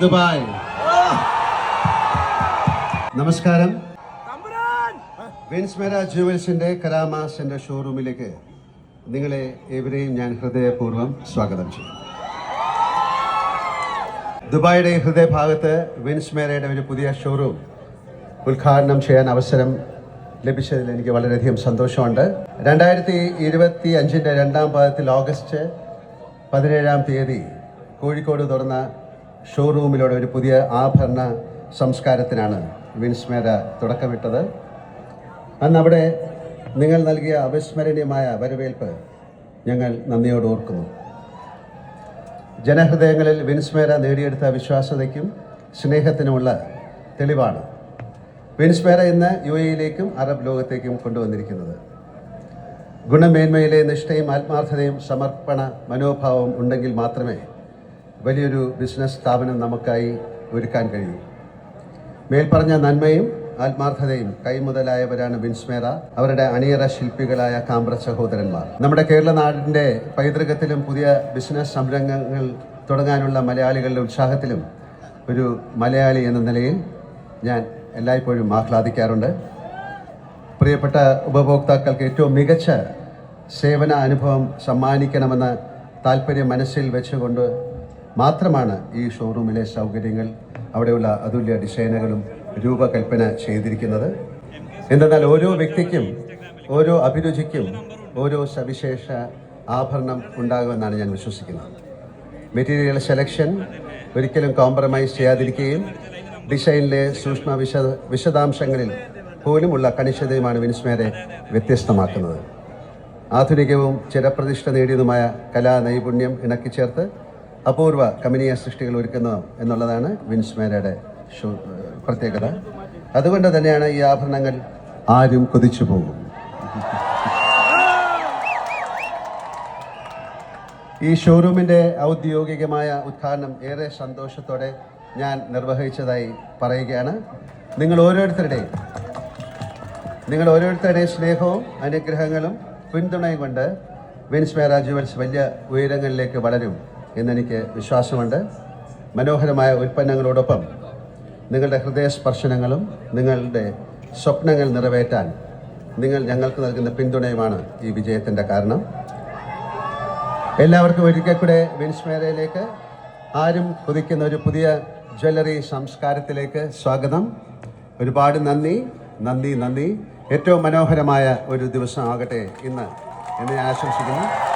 Dubai. നമസ്കാരം. Wins മെര ജുവൽസിന്റെ കരാമാസ് ഷോറൂമിലേക്ക് നിങ്ങളെ ഏവരെയും ഞാൻ ഹൃദയപൂർവം സ്വാഗതം ചെയ്യും. ദുബായിയുടെ ഹൃദയഭാഗത്ത് വിൻസ് മേരയുടെ ഒരു പുതിയ ഷോറൂം ഉദ്ഘാടനം ചെയ്യാൻ അവസരം ലഭിച്ചതിൽ എനിക്ക് വളരെയധികം സന്തോഷമുണ്ട്. രണ്ടായിരത്തി ഇരുപത്തി അഞ്ചിന്റെ രണ്ടാം പാദത്തിൽ ഓഗസ്റ്റ് പതിനേഴാം തീയതി കോഴിക്കോട് തുറന്ന ഷോറൂമിലൂടെ ഒരു പുതിയ ആഭരണ സംസ്കാരത്തിനാണ് വിൻസ്മേര തുടക്കമിട്ടത്. അന്ന് അവിടെ നിങ്ങൾ നൽകിയ അവിസ്മരണീയമായ വരവേൽപ്പ് ഞങ്ങൾ നന്ദിയോട് ഓർക്കുന്നു. ജനഹൃദയങ്ങളിൽ വിൻസ്മേര നേടിയെടുത്ത വിശ്വാസതയ്ക്കും സ്നേഹത്തിനുമുള്ള തെളിവാണ് വിൻസ്മേര ഇന്ന് യു എയിലേക്കും അറബ് ലോകത്തേക്കും കൊണ്ടുവന്നിരിക്കുന്നത്. ഗുണമേന്മയിലെ നിഷ്ഠയും ആത്മാർത്ഥതയും സമർപ്പണ മനോഭാവം ഉണ്ടെങ്കിൽ മാത്രമേ വലിയൊരു ബിസിനസ് സ്ഥാപനം നമുക്കായി ഒരുക്കാൻ കഴിയൂ. മേൽപ്പറഞ്ഞ നന്മയും ആത്മാർത്ഥതയും കൈമുതലായവരാണ് ബിൻസ്മേറ അവരുടെ അണിയറ ശില്പികളായ കാമ്പ്ര സഹോദരന്മാർ. നമ്മുടെ കേരള നാടിന്റെ പൈതൃകത്തിലും പുതിയ ബിസിനസ് സംരംഭങ്ങൾ തുടങ്ങാനുള്ള മലയാളികളുടെ ഉത്സാഹത്തിലും ഒരു മലയാളി എന്ന നിലയിൽ ഞാൻ എല്ലായ്പ്പോഴും ആഹ്ലാദിക്കാറുണ്ട്. പ്രിയപ്പെട്ട ഉപഭോക്താക്കൾക്ക് ഏറ്റവും മികച്ച സേവന അനുഭവം സമ്മാനിക്കണമെന്ന താല്പര്യം മനസ്സിൽ വെച്ചുകൊണ്ട് മാത്രമാണ് ഈ ഷോറൂമിലെ സൗകര്യങ്ങൾ അവിടെയുള്ള അതുല്യ ഡിസൈനുകളും രൂപകൽപ്പന ചെയ്തിരിക്കുന്നത്. എന്തെന്നാൽ ഓരോ വ്യക്തിക്കും ഓരോ അഭിരുചിക്കും ഓരോ സവിശേഷ ആഭരണം ഉണ്ടാകുമെന്നാണ് ഞാൻ വിശ്വസിക്കുന്നത്. മെറ്റീരിയൽ സെലക്ഷൻ ഒരിക്കലും കോംപ്രമൈസ് ചെയ്യാതിരിക്കുകയും ഡിസൈനിലെ സൂക്ഷ്മ വിശദ വിശദാംശങ്ങളിൽ പോലുമുള്ള കണിശതയുമാണ് വിൻസ്മേരെ വ്യത്യസ്തമാക്കുന്നത്. ആധുനികവും ചിരപ്രതിഷ്ഠ നേടിയതുമായ കലാ നൈപുണ്യം ഇണക്കി ചേർത്ത് അപൂർവ കമനീയ സൃഷ്ടികൾ ഒരുക്കുന്നു എന്നുള്ളതാണ് വിൻസ്മേരയുടെ പ്രത്യേകത. അതുകൊണ്ട് തന്നെയാണ് ഈ ആഭരണങ്ങൾ ആരും കൊതിച്ചു പോകും. ഈ ഷോറൂമിന്റെ ഔദ്യോഗികമായ ഉദ്ഘാടനം ഏറെ സന്തോഷത്തോടെ ഞാൻ നിർവഹിച്ചതായി പറയുകയാണ്. നിങ്ങൾ ഓരോരുത്തരുടെയും നിങ്ങൾ ഓരോരുത്തരുടെ സ്നേഹവും അനുഗ്രഹങ്ങളും പിന്തുണയും കൊണ്ട് വിൻസ് മേര ജുവൽസ് വലിയ ഉയരങ്ങളിലേക്ക് വളരും എന്നെനിക്ക് വിശ്വാസമുണ്ട്. മനോഹരമായ ഉൽപ്പന്നങ്ങളോടൊപ്പം നിങ്ങളുടെ ഹൃദയസ്പർശനങ്ങളും നിങ്ങളുടെ സ്വപ്നങ്ങൾ നിറവേറ്റാൻ നിങ്ങൾ ഞങ്ങൾക്ക് നൽകുന്ന പിന്തുണയുമാണ് ഈ വിജയത്തിന്റെ കാരണം. എല്ലാവർക്കും ഒരിക്കൽ കൂടെ വിൻസ് മേരയിലേക്ക് ആരും കുതിക്കുന്ന ഒരു പുതിയ ജ്വല്ലറി സംസ്കാരത്തിലേക്ക് സ്വാഗതം. ഒരുപാട് നന്ദി നന്ദി നന്ദി. ഏറ്റവും മനോഹരമായ ഒരു ദിവസം ആകട്ടെ ഇന്ന്. എന്നെ ആശംസിക്കുന്നു.